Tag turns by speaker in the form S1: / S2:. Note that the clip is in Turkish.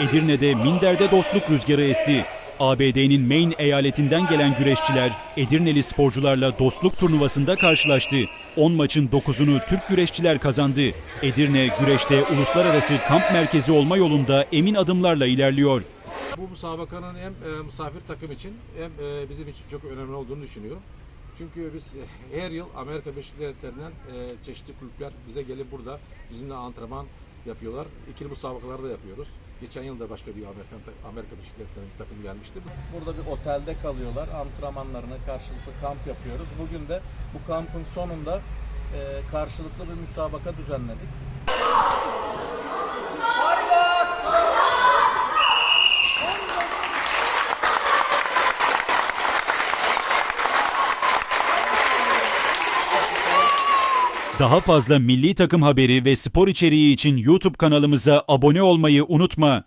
S1: Edirne'de minderde dostluk rüzgarı esti. ABD'nin Maine eyaletinden gelen güreşçiler Edirneli sporcularla dostluk turnuvasında karşılaştı. 10 maçın 9'unu Türk güreşçiler kazandı. Edirne güreşte uluslararası kamp merkezi olma yolunda emin adımlarla ilerliyor.
S2: Bu müsabakanın hem e, misafir takım için hem e, bizim için çok önemli olduğunu düşünüyorum. Çünkü biz e, her yıl Amerika Birleşik Devletleri'nden çeşitli kulüpler bize gelip burada bizimle antrenman yapıyorlar. İkili müsabakalar da yapıyoruz. Geçen yıl da başka bir Amerika, Amerika Birleşik Devletleri'nin takım gelmişti.
S3: Burada bir otelde kalıyorlar. Antrenmanlarını karşılıklı kamp yapıyoruz. Bugün de bu kampın sonunda e, karşılıklı bir müsabaka düzenledik.
S1: Daha fazla milli takım haberi ve spor içeriği için YouTube kanalımıza abone olmayı unutma.